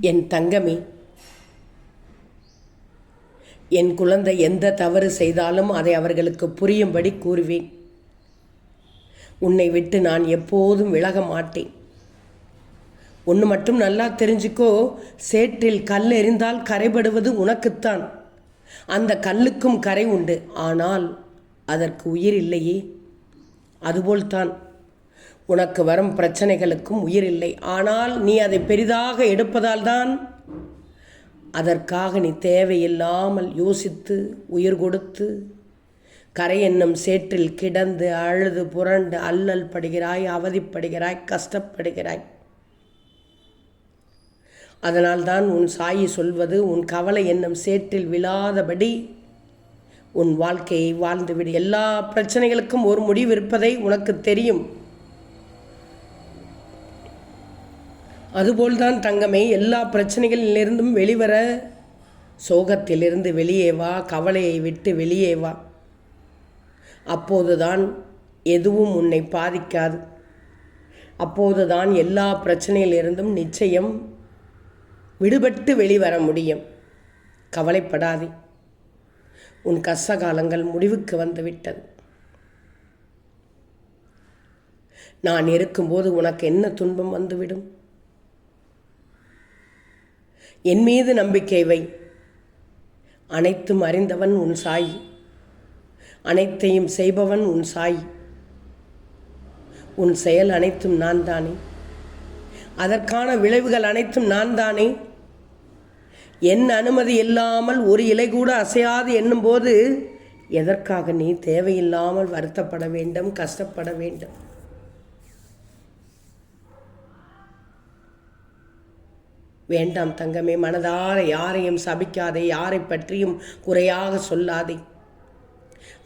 என் தங்கமே என் குழந்தை எந்த தவறு செய்தாலும் அதை அவர்களுக்கு புரியும்படி கூறுவேன். உன்னை விட்டு நான் எப்போதும் விலக மாட்டேன். ஒன்று மட்டும் நல்லா தெரிஞ்சுக்கோ சேற்றில் கல் எறிந்தால் கரைபடுவது உனக்குத்தான். அந்த கல்லுக்கும் கரை உண்டு. ஆனால் அதற்கு உயிர் இல்லையே. அதுபோல்தான். உனக்கு வரும் பிரச்சனைகளுக்கும் உயிர் இல்லை. ஆனால் நீ அதை பெரிதாக எடுப்பதால் தான் அதற்காக நீ தேவையில்லாமல் யோசித்து உயிர் கொடுத்து கரை என்னும் சேற்றில் கிடந்து அழுது புரண்டு அல்லல் படுகிறாய் அவதிப்படுகிறாய் கஷ்டப்படுகிறாய். அதனால்தான் உன் சாயி சொல்வது உன் கவலை என்னும் சேற்றில் விழாதபடி உன் வாழ்க்கையை வாழ்ந்துவிடு. எல்லா பிரச்சனைகளுக்கும் ஒரு முடிவு இருப்பதை உனக்கு தெரியும். அதுபோல்தான் தங்கமே எல்லா பிரச்சனைகளிலிருந்தும் வெளிவர சோகத்திலிருந்து வெளியே வா கவலையை விட்டு வெளியே வா. அப்போதுதான் எதுவும் உன்னை பாதிக்காது. அப்போதுதான் எல்லா பிரச்சனையிலிருந்தும் நிச்சயம் விடுபட்டு வெளிவர முடியும். கவலைப்படாதே. உன் கஷ்ட காலங்கள் முடிவுக்கு வந்துவிட்டது நான் இருக்கும்போது உனக்கு என்ன துன்பம் வந்துவிடும்? என் மீது நம்பிக்கை வை. அனைத்தும் அறிந்தவன் உன் சாய். அனைத்தையும் செய்பவன் உன் சாய். உன் செயல் அனைத்தும் நான் தானே. அதற்கான விளைவுகள் அனைத்தும் நான் தானே. என் அனுமதி இல்லாமல் ஒரு இலை கூட அசையாது என்னும்போது எதற்காக நீ தேவையில்லாமல் வருத்தப்பட வேண்டும் கஷ்டப்பட வேண்டும்? வேண்டாம் தங்கமே மனதார யாரையும் சபிக்காதே யாரை பற்றியும் குறையாக சொல்லாதே.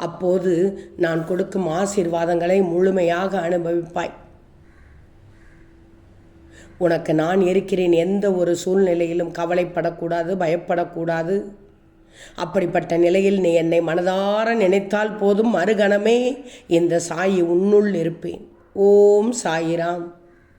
அப்போது நான் கொடுக்கும் ஆசீர்வாதங்களை முழுமையாக அனுபவிப்பாய். உனக்கு நான் இருக்கிறேன் எந்த ஒரு சூழ்நிலையிலும் கவலைப்படக்கூடாது பயப்படக்கூடாது. அப்படிப்பட்ட நிலையில் நீ என்னை மனதார நினைத்தால் போதும் மறுகணமே இந்த சாயி உன்னுள் இருப்பேன். ஓம் சாயிராம்.